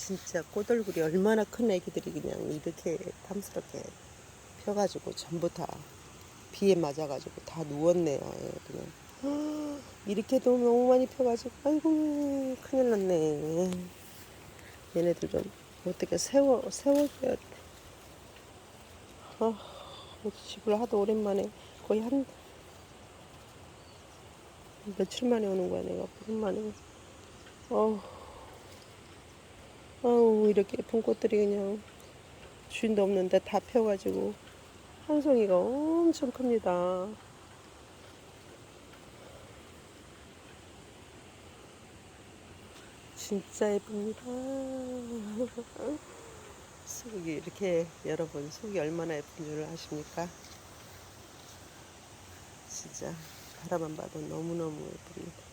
진짜 꼬들굴이 얼마나 큰 애기들이 그냥 이렇게 탐스럽게 펴가지고 전부 다 비에 맞아가지고 다 누웠네요. 예, 그냥 이렇게도 너무 많이 펴가지고 아이고 큰일 났네. 얘네들 좀 어떻게 세워 세워줘야 돼. 아, 집을 하도 오랜만에 거의 한 며칠 만에 오는 거야 내가 오랜만에. 어. 아우 이렇게 예쁜 꽃들이 그냥 주인도 없는데 다 펴가지고 한 송이가 엄청 큽니다. 진짜 예쁩니다. 속이 이렇게 여러분 속이 얼마나 예쁜 줄 아십니까? 진짜 바라만 봐도 너무너무 예쁩니다.